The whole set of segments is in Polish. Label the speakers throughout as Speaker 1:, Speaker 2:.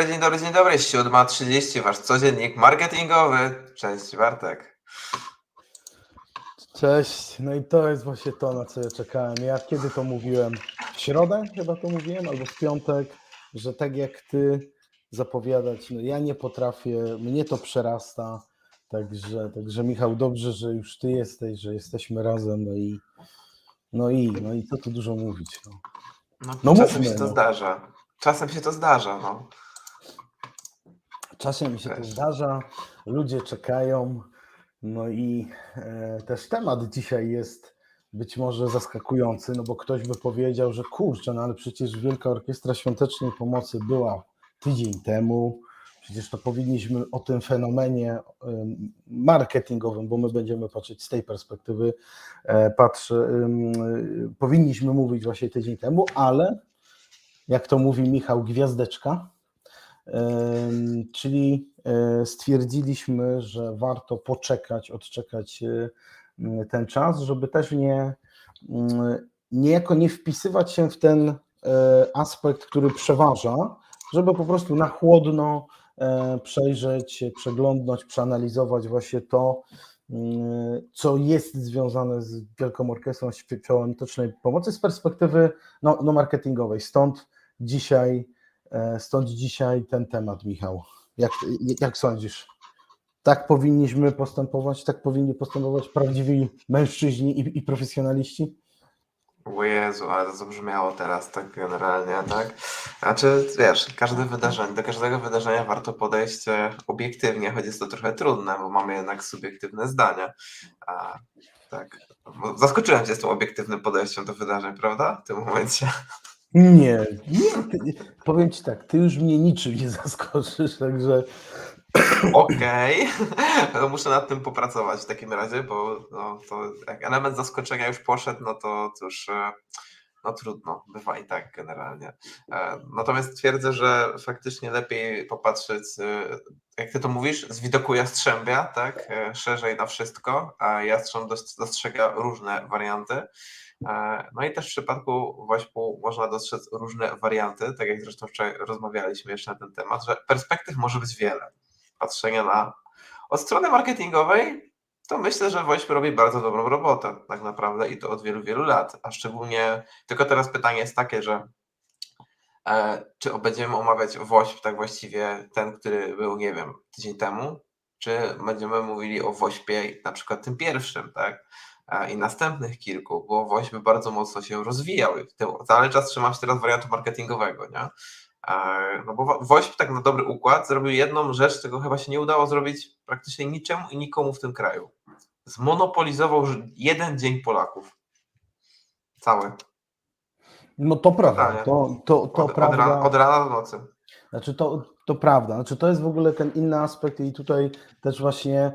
Speaker 1: dobry, dzień dobry, dzień dobry. 7.30, wasz codziennik marketingowy. Cześć Bartek.
Speaker 2: Cześć, no i to jest właśnie to, na co ja czekałem. Ja kiedy to mówiłem? W środę chyba to mówiłem, albo w piątek, że tak jak ty zapowiadać, no ja nie potrafię, mnie to przerasta. Także, także Michał, dobrze, że już ty jesteś, że jesteśmy razem, no i no i, no i co tu dużo mówić. No.
Speaker 1: No,
Speaker 2: No
Speaker 1: czasem
Speaker 2: mówmy,
Speaker 1: się to
Speaker 2: no.
Speaker 1: zdarza. Czasem się to zdarza, no.
Speaker 2: Czasem mi się to zdarza, ludzie czekają, no i e, też temat dzisiaj jest być może zaskakujący, no bo ktoś by powiedział, że kurczę, no ale przecież Wielka Orkiestra Świątecznej Pomocy była tydzień temu, przecież to powinniśmy o tym fenomenie em, marketingowym, bo my będziemy patrzeć z tej perspektywy, e, e, powinniśmy mówić właśnie tydzień temu, ale jak to mówi Michał Gwiazdeczka, Czyli e, stwierdziliśmy, że warto poczekać, odczekać e, ten czas, żeby też nie m, niejako nie wpisywać się w ten e, aspekt, który przeważa, żeby po prostu na chłodno przejrzeć, przeglądnąć, przeanalizować właśnie to, m, co jest związane z Wielką Orkiestrą Świątecznej Pomocy z perspektywy no, no marketingowej. Stąd dzisiaj Stąd dzisiaj ten temat, Michał. Jak, jak sądzisz? Tak powinniśmy postępować, tak powinni postępować prawdziwi mężczyźni i, i profesjonaliści?
Speaker 1: O Jezu, ale to zabrzmiało teraz tak generalnie, tak? Znaczy, wiesz, każde wydarzenie, do każdego wydarzenia warto podejść e, obiektywnie, choć jest to trochę trudne, bo mamy jednak subiektywne zdania. A, tak. Zaskoczyłem cię z tym obiektywnym podejściem do wydarzeń, prawda? W tym momencie.
Speaker 2: Nie, nie powiem Ci tak, Ty już mnie niczym nie zaskoczysz, także
Speaker 1: Okej, no muszę nad tym popracować w takim razie, bo no, to jak element zaskoczenia już poszedł, no to cóż, e, no trudno, bywa i tak generalnie. E, Natomiast twierdzę, że faktycznie lepiej popatrzeć, e, jak ty to mówisz, z widoku jastrzębia, tak, szerzej na wszystko, a jastrząb dos- dostrzega różne warianty. E, No i też w przypadku Wośpu można dostrzec różne warianty, tak jak zresztą wczoraj rozmawialiśmy jeszcze na ten temat, że perspektyw może być wiele patrzenia na. Od strony marketingowej, to myślę, że Wośp robi bardzo dobrą robotę, tak naprawdę, i to od wielu, wielu lat. A szczególnie, tylko teraz pytanie jest takie, że e, czy będziemy omawiać Wośp tak właściwie ten, który był, nie wiem, tydzień temu, czy będziemy mówili o Wośpie na przykład tym pierwszym, tak? I następnych kilku, bo Wośp bardzo mocno się rozwijał. i w tym- Cały czas trzymam się teraz wariantu marketingowego, nie? No bo Wo- Wośp tak na dobry układ zrobił jedną rzecz, czego chyba się nie udało zrobić praktycznie niczemu i nikomu w tym kraju. Zmonopolizował jeden dzień Polaków. Cały.
Speaker 2: no to prawda, to, to, to
Speaker 1: Od, od,
Speaker 2: prawda.
Speaker 1: rana, od rana do nocy.
Speaker 2: Znaczy to, to prawda, znaczy to jest w ogóle ten inny aspekt i tutaj też właśnie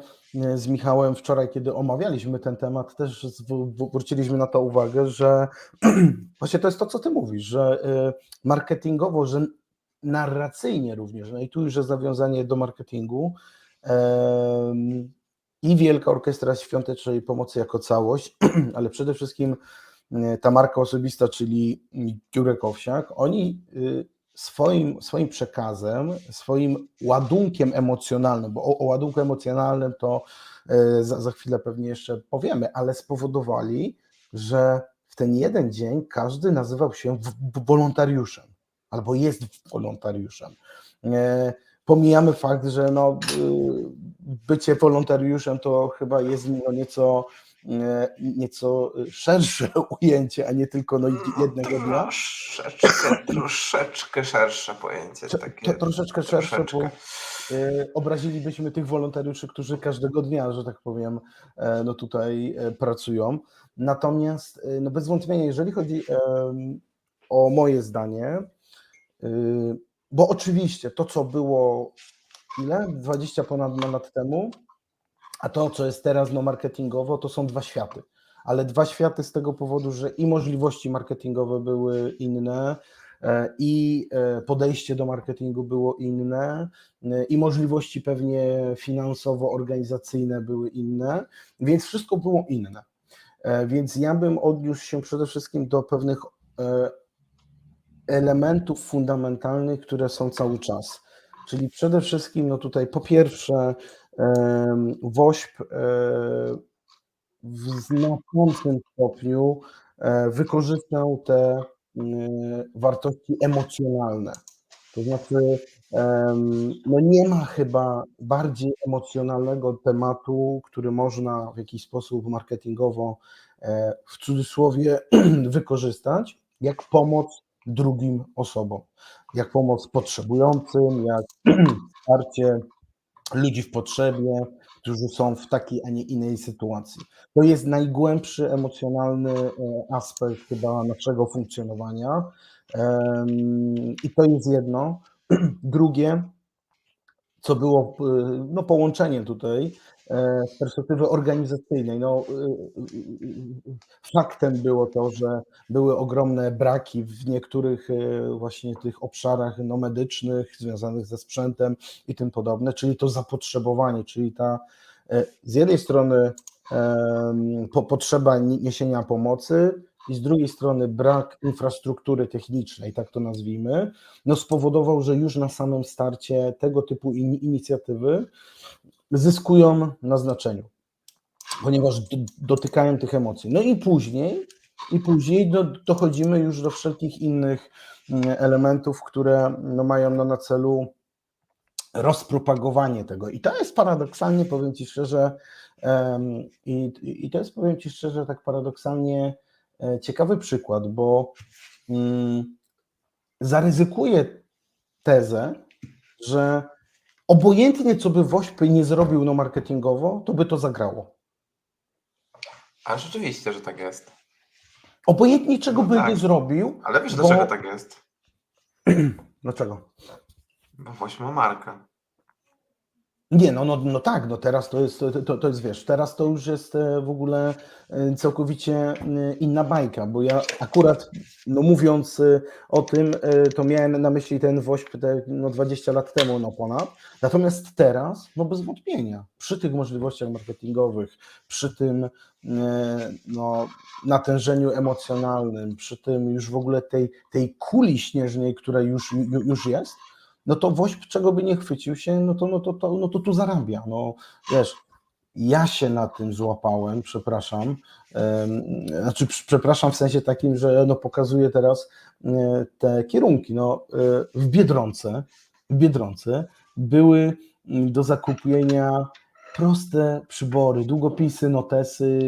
Speaker 2: z Michałem wczoraj, kiedy omawialiśmy ten temat, też zw- zwróciliśmy na to uwagę, że właśnie to jest to, co ty mówisz, że e, marketingowo, że narracyjnie również, no i tu już jest nawiązanie do marketingu i Wielka Orkiestra Świątecznej Pomocy jako całość, ale przede wszystkim e, ta marka osobista, czyli Jurek Owsiak, oni y, swoim, swoim przekazem, swoim ładunkiem emocjonalnym, bo o, o ładunku emocjonalnym to e, za, za chwilę pewnie jeszcze powiemy, ale spowodowali, że w ten jeden dzień każdy nazywał się wolontariuszem albo jest wolontariuszem. E, Pomijamy fakt, że no, y, bycie wolontariuszem to chyba jest no nieco, e, nieco szersze ujęcie, a nie tylko no, jednego dnia.
Speaker 1: Troszeczkę, troszeczkę szersze pojęcie. Takie,
Speaker 2: to troszeczkę szersze, bo
Speaker 1: troszeczkę.
Speaker 2: e, obrazilibyśmy tych wolontariuszy, którzy każdego dnia, że tak powiem, e, no tutaj e, pracują. Natomiast e, no bez wątpienia, jeżeli chodzi o moje zdanie, e, bo oczywiście to, co było ile? 20 ponad lat temu, a to, co jest teraz no marketingowo, to są dwa światy. Ale dwa światy z tego powodu, że i możliwości marketingowe były inne, e, i e, podejście do marketingu było inne, e, i możliwości pewnie finansowo-organizacyjne były inne, więc wszystko było inne. Więc ja bym odniósł się przede wszystkim do pewnych elementów fundamentalnych, które są cały czas. Czyli przede wszystkim, no tutaj po pierwsze, WOŚP e, w znaczącym stopniu e, wykorzystał te mm, wartości emocjonalne. To znaczy, no nie ma chyba bardziej emocjonalnego tematu, który można w jakiś sposób marketingowo e, w cudzysłowie wykorzystać, jak pomoc drugim osobom, jak pomoc potrzebującym, jak wsparcie ludzi w potrzebie, którzy są w takiej, a nie innej sytuacji. To jest najgłębszy emocjonalny e, aspekt chyba naszego funkcjonowania. I to jest jedno. Drugie, co było e, no, połączeniem tutaj e, z perspektywy organizacyjnej. No, e, e, faktem było to, że były ogromne braki w niektórych właśnie tych obszarach no, medycznych, związanych ze sprzętem i tym podobne, czyli to zapotrzebowanie, czyli ta e, z jednej strony potrzeba ni- niesienia pomocy i z drugiej strony brak infrastruktury technicznej, tak to nazwijmy, no spowodował, że już na samym starcie tego typu in, inicjatywy zyskują na znaczeniu, ponieważ dotykają tych emocji. No i później, i później do, dochodzimy już do wszelkich innych mm, elementów, które no, mają no, na celu rozpropagowanie tego. I to jest paradoksalnie, powiem Ci szczerze, em, i, i to jest, powiem Ci szczerze, tak paradoksalnie ciekawy przykład, bo mm, zaryzykuję tezę, że obojętnie co by WOŚP nie zrobił no marketingowo, to by to zagrało.
Speaker 1: Ale rzeczywiście, że tak jest.
Speaker 2: Obojętnie czego
Speaker 1: No
Speaker 2: by
Speaker 1: tak.
Speaker 2: nie zrobił,
Speaker 1: Ale wiesz,
Speaker 2: Bo-
Speaker 1: dlaczego tak jest?
Speaker 2: dlaczego?
Speaker 1: Bo właśnie ma markę.
Speaker 2: Nie, no, no, no tak, no teraz to jest, to, to, jest, wiesz, teraz to już jest e, w ogóle e, całkowicie e, inna bajka, bo ja akurat, no mówiąc o tym, to miałem na myśli ten WOŚP te, no 20 lat temu, no ponad, natomiast teraz, no bez wątpienia, przy tych możliwościach marketingowych, przy tym no, natężeniu emocjonalnym, przy tym już w ogóle tej, tej kuli śnieżnej, która już, ju- już jest, no to WOŚP czego by nie chwycił się, no to, no to, to, no to tu zarabia. No wiesz, ja się na tym złapałem, przepraszam. Znaczy, pr- przepraszam w sensie takim, że no pokazuję teraz e, te kierunki. No, e, w Biedronce, w Biedronce były mm, do zakupienia proste przybory, długopisy, notesy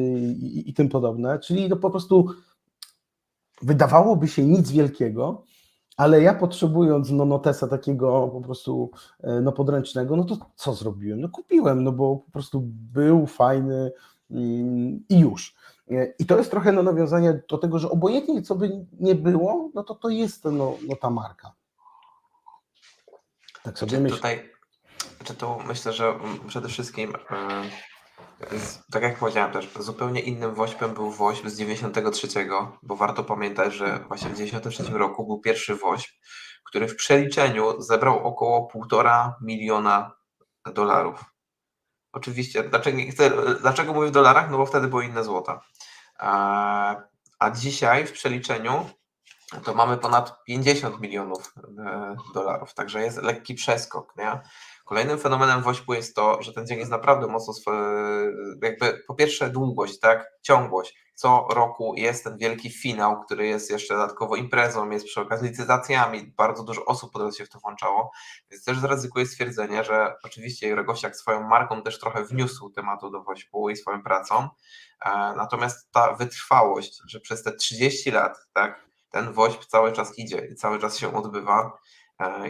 Speaker 2: i, i tym podobne, czyli to po prostu wydawałoby się nic wielkiego, ale ja potrzebując no, notesa takiego po prostu e, no, podręcznego, no to co zrobiłem? No kupiłem, no bo po prostu był fajny mm, i już. E, I to jest trochę no, nawiązanie do tego, że obojętnie co by nie było, no to to jest no, no, ta marka. Tak sobie myślę.
Speaker 1: tutaj, czy tu myślę, że przede wszystkim, e, z, tak jak powiedziałem też, zupełnie innym woźpem był woźb z 93, bo warto pamiętać, że właśnie w 93 roku był pierwszy woźb, który w przeliczeniu zebrał około 1,5 miliona dolarów. Oczywiście, dlaczego, chcę, dlaczego mówię w dolarach? No bo wtedy były inne złota. A, a dzisiaj w przeliczeniu to mamy ponad 50 milionów e, dolarów, także jest lekki przeskok. Nie? Kolejnym fenomenem WOŚP-u jest to, że ten dzień jest naprawdę mocno, jakby po pierwsze długość, tak, ciągłość. Co roku jest ten wielki finał, który jest jeszcze dodatkowo imprezą, jest przy okazji licytacjami, bardzo dużo osób po drodze się w to włączało, więc też zaryzykuję stwierdzenie, że oczywiście Jurek swoją marką też trochę wniósł tematu do WOŚP-u i swoją pracą, e, natomiast ta wytrwałość, że przez te 30 lat, tak, ten WOŚP cały czas idzie i cały czas się odbywa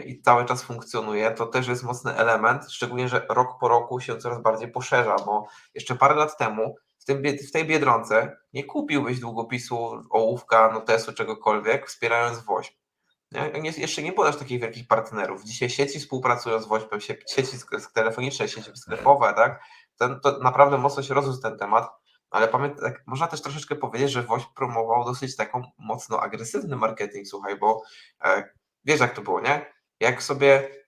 Speaker 1: i cały czas funkcjonuje, to też jest mocny element, szczególnie, że rok po roku się coraz bardziej poszerza, bo jeszcze parę lat temu w, tym, w tej Biedronce nie kupiłbyś długopisu, ołówka, notesu, czegokolwiek, wspierając WOŚP. Nie? Jeszcze nie aż takich wielkich partnerów. Dzisiaj sieci współpracują z sie- sieci telefoniczne, sieci sklepowe, tak? Ten, to naprawdę mocno się rozrósł ten temat. Ale pamiętaj, tak, można też troszeczkę powiedzieć, że WOŚP promował dosyć taką mocno agresywny marketing, słuchaj, bo e, wiesz jak to było, nie? Jak sobie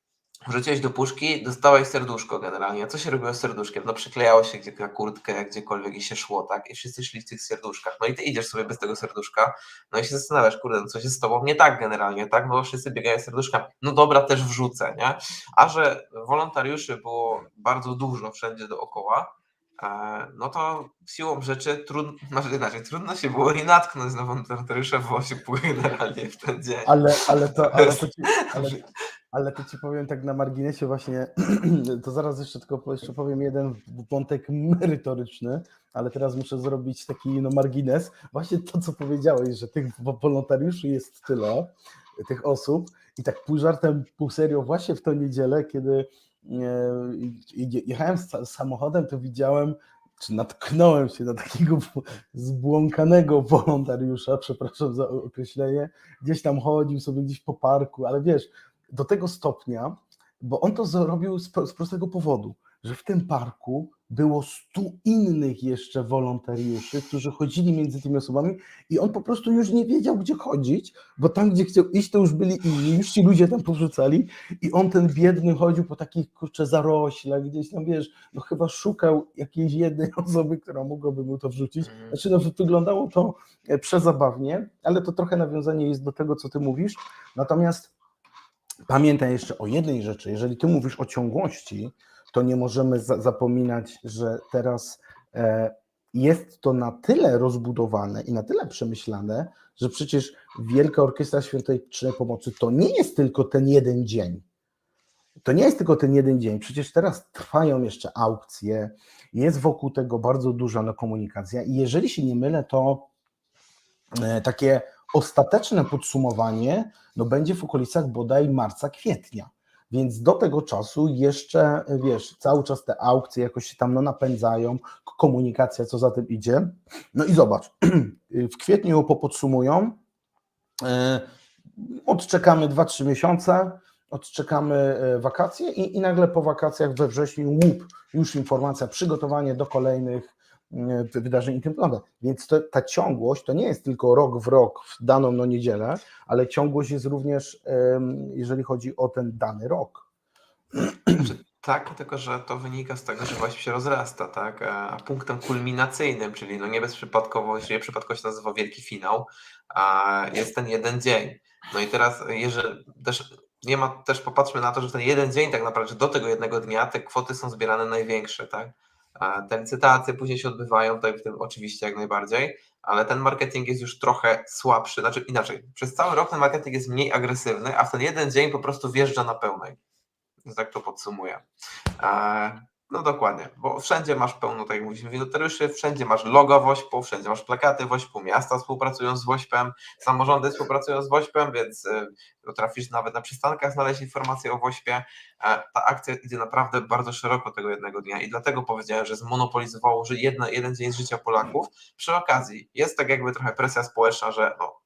Speaker 1: wrzuciłeś do puszki, dostałeś serduszko generalnie. A co się robiło z serduszkiem? No przyklejało się gdzie na kurtkę, gdziekolwiek i się szło, tak? I wszyscy szli w tych serduszkach. No i ty idziesz sobie bez tego serduszka, no i się zastanawiasz, kurde, no co się z tobą nie tak generalnie, tak? No wszyscy biegają serduszkami. No dobra, też wrzucę, nie? A że wolontariuszy było bardzo dużo wszędzie dookoła, no to siłą rzeczy trudno, znaczy inaczej, trudno się było nie natknąć na wolontariusza w Osipu generalnie w ten dzień.
Speaker 2: Ale, ale, to, ale, to ci, ale, ale to ci powiem tak na marginesie właśnie, to zaraz jeszcze tylko jeszcze powiem jeden wątek merytoryczny, ale teraz muszę zrobić taki no, margines. Właśnie to, co powiedziałeś, że tych wo- wolontariuszy jest tyle, tych osób i tak pół żartem, pół serio właśnie w tę niedzielę, kiedy e, jechałem samochodem, to widziałem, czy natknąłem się na takiego zbłąkanego wolontariusza, przepraszam za określenie, gdzieś tam chodził sobie gdzieś po parku, ale wiesz, do tego stopnia, bo on to zrobił z prostego powodu, że w tym parku było stu innych jeszcze wolontariuszy, którzy chodzili między tymi osobami i on po prostu już nie wiedział, gdzie chodzić, bo tam, gdzie chciał iść, to już byli inni, już ci ludzie tam powrzucali i on ten biedny chodził po takich, kurczę, zaroślach, gdzieś tam, wiesz, no chyba szukał jakiejś jednej osoby, która mogłaby mu to wrzucić.
Speaker 1: Mhm.
Speaker 2: Znaczy, no, wyglądało to e, przezabawnie, ale to trochę nawiązanie jest do tego, co ty mówisz. Natomiast pamiętaj jeszcze o jednej rzeczy. Jeżeli ty mówisz o ciągłości, to nie możemy za zapominać, że teraz e, jest to na tyle rozbudowane i na tyle przemyślane, że przecież Wielka Orkiestra Świątecznej Pomocy to nie jest tylko ten jeden dzień. To nie jest tylko ten jeden dzień. Przecież teraz trwają jeszcze aukcje, jest wokół tego bardzo duża no, komunikacja i jeżeli się nie mylę, to e, takie ostateczne podsumowanie no, będzie w okolicach bodaj marca, kwietnia. Więc do tego czasu jeszcze, wiesz, cały czas te aukcje jakoś się tam no, napędzają, komunikacja, co za tym idzie. No i zobacz, w kwietniu ją popodsumują, e, odczekamy 2-3 miesiące, odczekamy e, wakacje i, i nagle po wakacjach we wrześniu łup, już informacja, przygotowanie do kolejnych wydarzeń i tym podobne. Więc to, ta ciągłość to nie jest tylko rok w rok w daną no, niedzielę, ale ciągłość jest również, jeżeli chodzi o ten dany rok.
Speaker 1: Znaczy, tak, tylko że to wynika z tego, że właśnie się rozrasta, tak? A punktem kulminacyjnym, czyli no nie bezprzypadkowo, jeżeli przypadkowo się nazywa wielki finał, a jest ten jeden dzień. No i teraz, jeżeli też nie ma, też popatrzmy na to, że ten jeden dzień tak naprawdę, do tego jednego dnia te kwoty są zbierane największe, tak? Te licytacje później się odbywają, tutaj w tym oczywiście jak najbardziej, ale ten marketing jest już trochę słabszy, znaczy inaczej, przez cały rok ten marketing jest mniej agresywny, a w ten jeden dzień po prostu wjeżdża na pełnej. Tak to podsumuję. No dokładnie, bo wszędzie masz pełno, tak jak mówiliśmy, wolontariuszy, wszędzie masz logo WOŚP-u, wszędzie masz plakaty WOŚP-u, miasta współpracują z WOŚP-em, samorządy współpracują z WOŚP-em, więc y, potrafisz nawet na przystankach znaleźć informacje o WOŚP-ie. E, Ta akcja idzie naprawdę bardzo szeroko tego jednego dnia i dlatego powiedziałem, że zmonopolizowało że jedna, jeden dzień życia Polaków. Przy okazji jest tak jakby trochę presja społeczna, że no,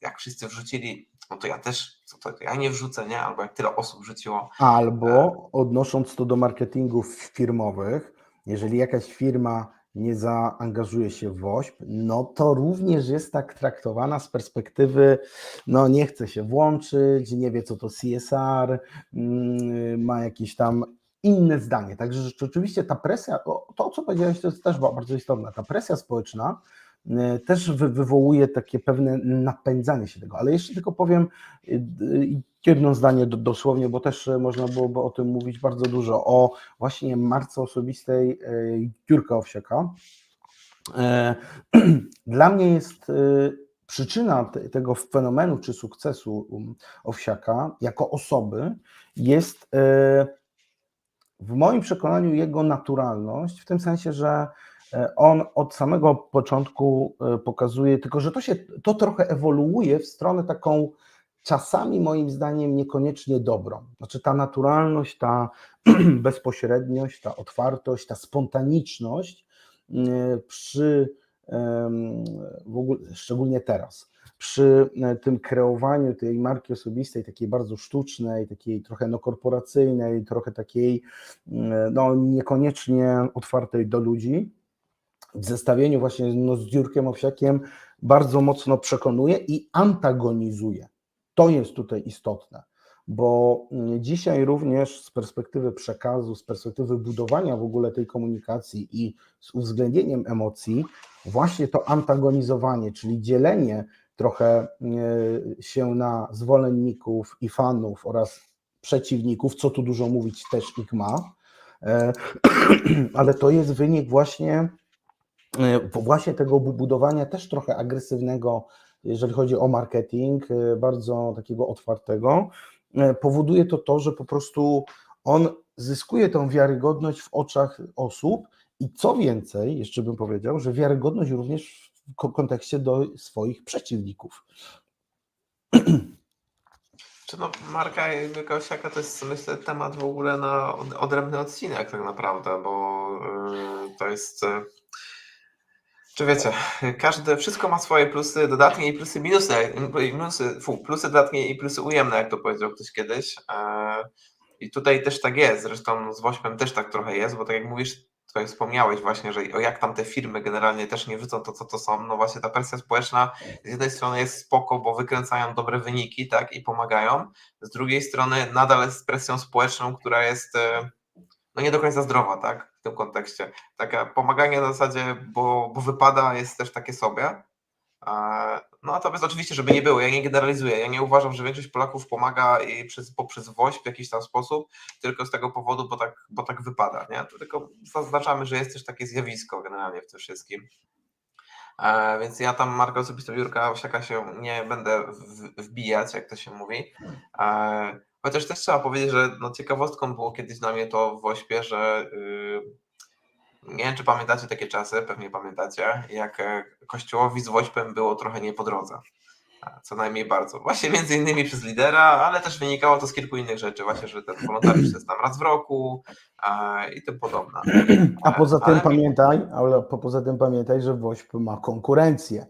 Speaker 1: jak wszyscy wrzucili, no to ja też, co to, to ja nie wrzucę, nie? Albo jak tyle osób wrzuciło,
Speaker 2: Albo odnosząc to do marketingów firmowych, jeżeli jakaś firma nie zaangażuje się w WOŚP, no to również jest tak traktowana z perspektywy, no nie chce się włączyć, nie wie co to CSR, mm, ma jakieś tam inne zdanie. Także że rzeczywiście ta presja, o, to co powiedziałeś, to jest też ba- bardzo istotne, ta presja społeczna też wy, wywołuje takie pewne napędzanie się tego. Ale jeszcze tylko powiem y, jedno zdanie do, dosłownie, bo też y, można byłoby o tym mówić bardzo dużo, o właśnie marce osobistej Jurka Owsiaka. E, Dla mnie jest przyczyna te- tego fenomenu czy sukcesu um, Owsiaka jako osoby jest w moim przekonaniu jego naturalność, w tym sensie, że e, on od samego początku e, pokazuje, tylko że to się to trochę ewoluuje w stronę taką czasami moim zdaniem niekoniecznie dobrą. Znaczy ta naturalność, ta bezpośredniość, ta otwartość, ta spontaniczność e, przy w ogóle, szczególnie teraz, przy e, tym kreowaniu tej marki osobistej, takiej bardzo sztucznej, takiej trochę no korporacyjnej, trochę takiej mm, no niekoniecznie otwartej do ludzi, w zestawieniu właśnie no, z Dziurkiem Owsiakiem bardzo mocno przekonuje i antagonizuje. To jest tutaj istotne, bo mm, dzisiaj również z perspektywy przekazu, z perspektywy budowania w ogóle tej komunikacji i z uwzględnieniem emocji, właśnie to antagonizowanie, czyli dzielenie trochę e, się na zwolenników i fanów oraz przeciwników, co tu dużo mówić, też ich ma, E, ale to jest wynik właśnie, właśnie tego bu- budowania też trochę agresywnego, jeżeli chodzi o marketing, e, bardzo takiego otwartego. E, Powoduje to to, że po prostu on zyskuje tą wiarygodność w oczach osób i co więcej, jeszcze bym powiedział, że wiarygodność również w ko- kontekście do swoich przeciwników.
Speaker 1: Czy no, marka jakby Kosiaka to jest myślę temat w ogóle na od- odrębny odcinek tak naprawdę, bo to jest. Czy wiecie, każde, wszystko ma swoje plusy dodatnie i plusy minusy, minusy fu, plusy dodatnie i plusy ujemne, jak to powiedział ktoś kiedyś. Yy, I tutaj też tak jest, zresztą z Wośpem też tak trochę jest, bo tak jak mówisz, tutaj wspomniałeś właśnie, że o jak tam te firmy generalnie też nie widzą to, co to są, no właśnie ta presja społeczna z jednej strony jest spoko, bo wykręcają dobre wyniki, tak, i pomagają, z drugiej strony nadal jest presją społeczną, która jest e, no nie do końca zdrowa, tak, tym kontekście. Takie pomaganie na zasadzie, bo, bo wypada, jest też takie sobie. E, No a to jest oczywiście, żeby nie było, ja nie generalizuję, ja nie uważam, że większość Polaków pomaga i przez, poprzez WOŚP w jakiś tam sposób, tylko z tego powodu, bo tak, bo tak wypada, nie? To tylko zaznaczamy, że jest też takie zjawisko generalnie w tym wszystkim. E, więc ja tam markę osobistą Jurka Osiaka się nie będę wbijać, jak to się mówi. Chociaż też trzeba powiedzieć, że no, ciekawostką było kiedyś dla mnie to w Wośpie, że y, nie wiem, czy pamiętacie takie czasy, pewnie pamiętacie, jak e, Kościołowi z Wośpem było trochę nie po drodze. Co najmniej bardzo. Właśnie między innymi przez lidera, ale też wynikało to z kilku innych rzeczy, właśnie, że ten wolontariusz jest tam raz w roku e, i tym podobne.
Speaker 2: A poza tym
Speaker 1: Ale-
Speaker 2: pamiętaj, ale po, poza tym pamiętaj, że WOŚP ma konkurencję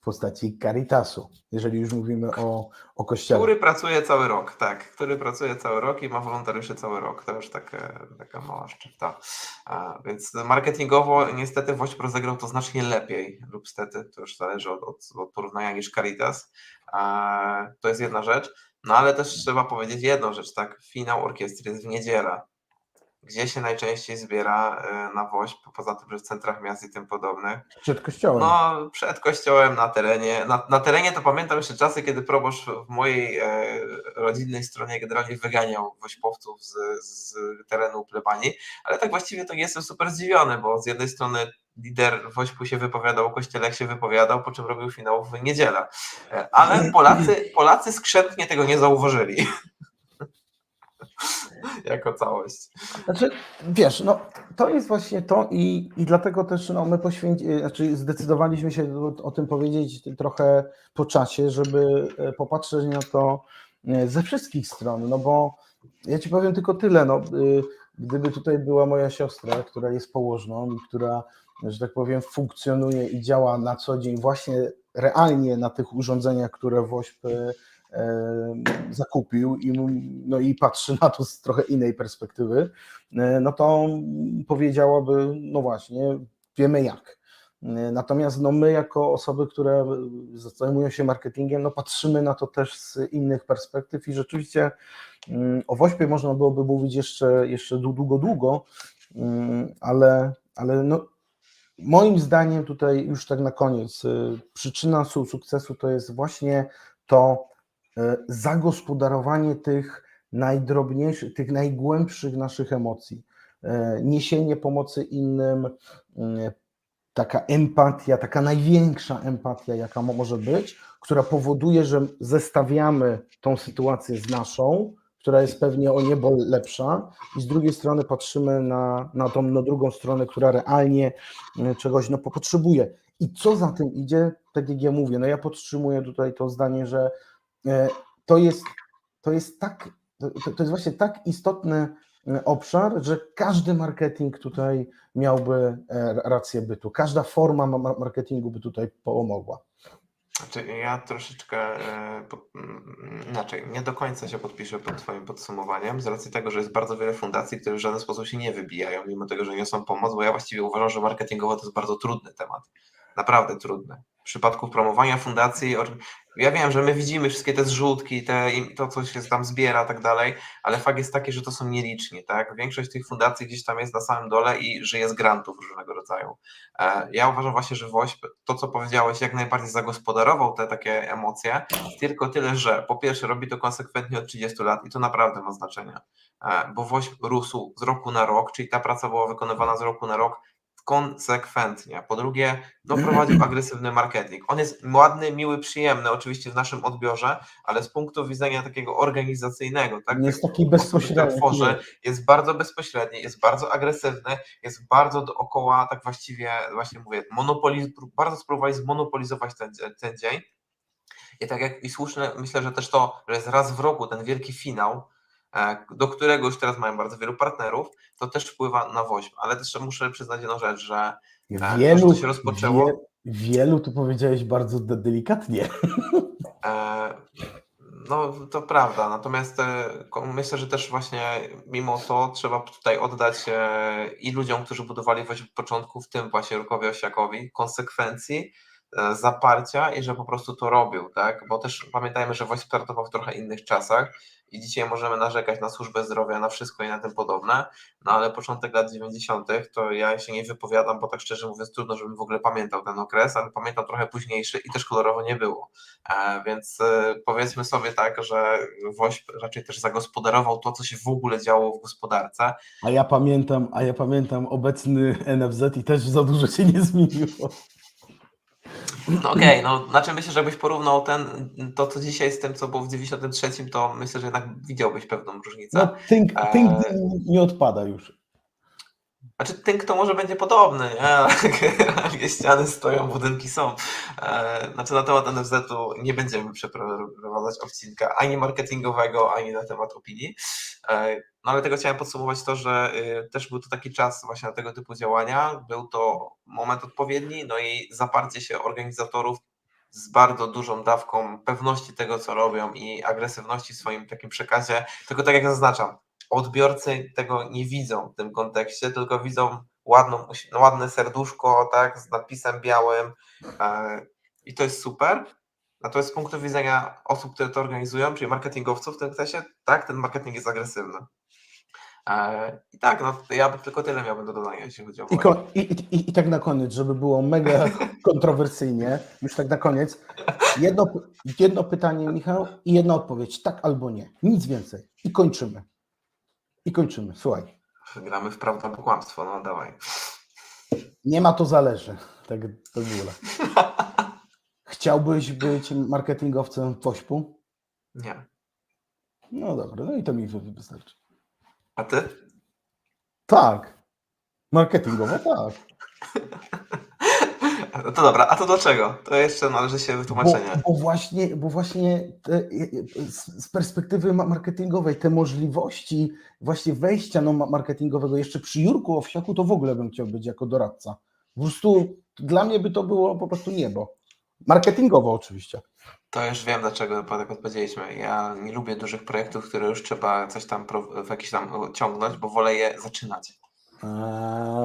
Speaker 2: w postaci Caritasu, jeżeli już mówimy o, o kościele.
Speaker 1: Który pracuje cały rok, tak. Który pracuje cały rok i ma wolontariuszy cały rok. To już taka, taka mała szczypta. A, więc marketingowo niestety Wośp rozegrał to znacznie lepiej lub stety, to już zależy od, od, od porównania niż Caritas. A, to jest jedna rzecz. No ale też trzeba powiedzieć jedną rzecz, tak. Finał orkiestry jest w niedzielę. Gdzie się najczęściej zbiera e, na Wośp, poza tym, że w centrach miast i tym podobnych.
Speaker 2: Przed kościołem.
Speaker 1: No, przed kościołem na terenie. Na, na terenie to pamiętam jeszcze czasy, kiedy proboszcz w mojej e, rodzinnej stronie generalnie wyganiał wośpowców z, z terenu plebanii, ale tak właściwie to nie jestem super zdziwiony, bo z jednej strony lider Wośpu się wypowiadał o kościele, jak się wypowiadał, po czym robił finał w niedzielę. E, Ale Polacy, Polacy skrzętnie tego nie zauważyli. jako całość.
Speaker 2: Znaczy, wiesz, no to jest właśnie to i, i dlatego też no, my poświęci, znaczy zdecydowaliśmy się o, tym powiedzieć trochę po czasie, żeby e, popatrzeć na to e, ze wszystkich stron, no bo ja ci powiem tylko tyle, no gdyby tutaj była moja siostra, która jest położną i która, że tak powiem, funkcjonuje i działa na co dzień właśnie realnie na tych urządzeniach, które WOŚP e, zakupił i, no i patrzy na to z trochę innej perspektywy, e, no to powiedziałaby, no właśnie, wiemy jak. E, Natomiast no my jako osoby, które zajmują się marketingiem, no patrzymy na to też z innych perspektyw i rzeczywiście mm, o Wośpie można byłoby mówić jeszcze, jeszcze długo, długo, mm, ale, ale no, moim zdaniem tutaj już tak na koniec, y, przyczyna su- sukcesu to jest właśnie to zagospodarowanie tych najdrobniejszych, tych najgłębszych naszych emocji, y, niesienie pomocy innym, y, taka empatia, taka największa empatia, jaka mo- może być, która powoduje, że zestawiamy tą sytuację z naszą, która jest pewnie o niebo lepsza, i z drugiej strony patrzymy na, na tą na drugą stronę, która realnie y, czegoś no, po- potrzebuje. I co za tym idzie, tak jak ja mówię, no ja podtrzymuję tutaj to zdanie, że e, to jest, to jest tak, to, to jest właśnie tak istotny e, obszar, że każdy marketing tutaj miałby e, rację bytu. Każda forma ma- ma- marketingu by tutaj pomogła.
Speaker 1: Znaczy, ja troszeczkę e, mm, inaczej, nie do końca się podpiszę pod Twoim podsumowaniem, z racji tego, że jest bardzo wiele fundacji, które w żaden sposób się nie wybijają, mimo tego, że niosą pomoc, bo ja właściwie uważam, że marketingowo to jest bardzo trudny temat. Naprawdę trudny. Przypadku promowania fundacji. Ja wiem, że my widzimy wszystkie te zrzutki, te, to, co się tam zbiera, tak dalej, ale fakt jest taki, że to są nieliczni, tak? Większość tych fundacji gdzieś tam jest na samym dole i żyje z grantów różnego rodzaju. E, Ja uważam właśnie, że WOŚP, to co powiedziałeś, jak najbardziej zagospodarował te takie emocje, tylko tyle, że po pierwsze robi to konsekwentnie od 30 lat i to naprawdę ma znaczenie, e, bo WOŚP rósł z roku na rok, czyli ta praca była wykonywana z roku na rok konsekwentnie. Po drugie, no prowadził agresywny marketing. On jest ładny, miły, przyjemny oczywiście w naszym odbiorze, ale z punktu widzenia takiego organizacyjnego, tak?
Speaker 2: Jest
Speaker 1: tak
Speaker 2: taki bezpośredni.
Speaker 1: tworzy, jest bardzo bezpośredni, jest bardzo agresywny, jest bardzo dookoła, tak właściwie, właśnie mówię, monopoliz- bardzo spróbowali zmonopolizować ten, ten dzień. I tak jak i słuszne, myślę, że też to, że jest raz w roku ten wielki finał, do którego już teraz mają bardzo wielu partnerów, to też wpływa na WOŚP. Ale też muszę przyznać jedną rzecz, że Tak,
Speaker 2: Wielu,
Speaker 1: to się rozpoczęło.
Speaker 2: wie- wielu tu powiedziałeś bardzo de- delikatnie.
Speaker 1: E, No, to prawda. Natomiast e, myślę, że też właśnie mimo to trzeba tutaj oddać e, i ludziom, którzy budowali właśnie od początku, w tym właśnie Rukowi Osiakowi, konsekwencji, e, zaparcia i że po prostu to robił, tak? Bo też pamiętajmy, że WOŚP startował w trochę innych czasach i dzisiaj możemy narzekać na służbę zdrowia, na wszystko i na tym podobne, no ale początek lat 90. to ja się nie wypowiadam, bo tak szczerze mówiąc trudno, żebym w ogóle pamiętał ten okres, ale pamiętam trochę późniejszy i też kolorowo nie było. E, Więc e, powiedzmy sobie tak, że WOŚP raczej też zagospodarował to, co się w ogóle działo w gospodarce.
Speaker 2: A ja pamiętam, a ja pamiętam obecny NFZ i też za dużo się nie zmieniło.
Speaker 1: No okej, no znaczy myślę, że jakbyś porównał ten, to co dzisiaj z tym, co było w 93, to myślę, że jednak widziałbyś pewną różnicę.
Speaker 2: No, tynk, tynk
Speaker 1: Eee.
Speaker 2: nie odpada już.
Speaker 1: Znaczy tynk to może będzie podobny, nie? Generalnie ściany stoją, budynki są. E, Znaczy na temat NFZ-u nie będziemy przeprowadzać odcinka ani marketingowego, ani na temat opinii. E, No ale tego chciałem podsumować to, że y, też był to taki czas właśnie na tego typu działania. Był to moment odpowiedni, no i zaparcie się organizatorów z bardzo dużą dawką pewności tego, co robią i agresywności w swoim takim przekazie. Tylko tak jak zaznaczam, odbiorcy tego nie widzą w tym kontekście, tylko widzą ładną, no, ładne serduszko, tak, z napisem białym e, i to jest super. Natomiast z punktu widzenia osób, które to organizują, czyli marketingowców w tym sensie, tak, ten marketing jest agresywny. E, I tak, no ja by tylko tyle miałbym do dodania, jeśli chodzi o
Speaker 2: I, ko- i, i, I tak na koniec, żeby było mega kontrowersyjnie, już tak na koniec, jedno, jedno pytanie, Michał, i jedna odpowiedź, tak albo nie. Nic więcej. I kończymy. I kończymy. Słuchaj,
Speaker 1: Gramy w prawdę albo kłamstwo, no dawaj.
Speaker 2: nie ma to zależy. Tak to ogóle. Chciałbyś być marketingowcem w Wośpu?
Speaker 1: Nie.
Speaker 2: No dobra, no i to mi wy- wystarczy.
Speaker 1: A ty?
Speaker 2: Tak. Marketingowo tak.
Speaker 1: No to dobra, a to dlaczego? To jeszcze należy się
Speaker 2: Bo,
Speaker 1: wytłumaczenie.
Speaker 2: bo właśnie, bo właśnie te, z, z perspektywy ma- marketingowej te możliwości właśnie wejścia no, ma- marketingowego jeszcze przy Jurku Owsiaku to w ogóle bym chciał być jako doradca. Po prostu dla mnie by to było po prostu niebo. Marketingowo oczywiście.
Speaker 1: To już wiem, dlaczego tak odpowiedzieliśmy. Ja nie lubię dużych projektów, które już trzeba coś tam w jakiś tam ciągnąć, bo wolę je zaczynać.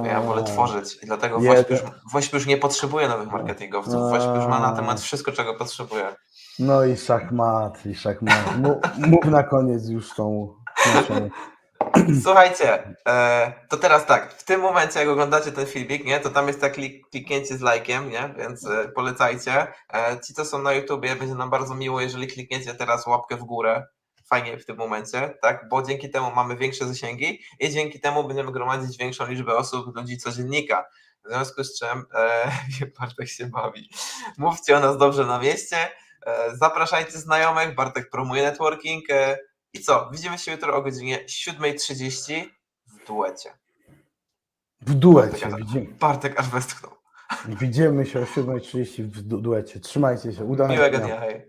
Speaker 1: Ja wolę tworzyć i dlatego WOŚP już, już nie potrzebuje nowych marketingowców. WOŚP już ma na temat wszystko, czego potrzebuje.
Speaker 2: No i szachmat, i szachmat. Mów, na koniec już tą naszą.
Speaker 1: Słuchajcie, e, to teraz tak, w tym momencie jak oglądacie ten filmik, nie, to tam jest tak klik, kliknięcie z lajkiem, nie, więc e, polecajcie. E, ci, co są na YouTubie, będzie nam bardzo miło, jeżeli klikniecie teraz łapkę w górę. Fajnie w tym momencie, tak, bo dzięki temu mamy większe zasięgi i dzięki temu będziemy gromadzić większą liczbę osób, ludzi codziennika. W związku z czym e, Bartek się bawi. Mówcie o nas dobrze na mieście, e, zapraszajcie znajomych, Bartek promuje networking, e, i co? Widzimy się jutro o godzinie 7.30 w duecie.
Speaker 2: W duecie. Widzimy,
Speaker 1: Bartek aż westchnął.
Speaker 2: widzimy się o 7.30 w du- duecie. Trzymajcie się. Udanego
Speaker 1: Miłego
Speaker 2: dnia.
Speaker 1: dnia, hej.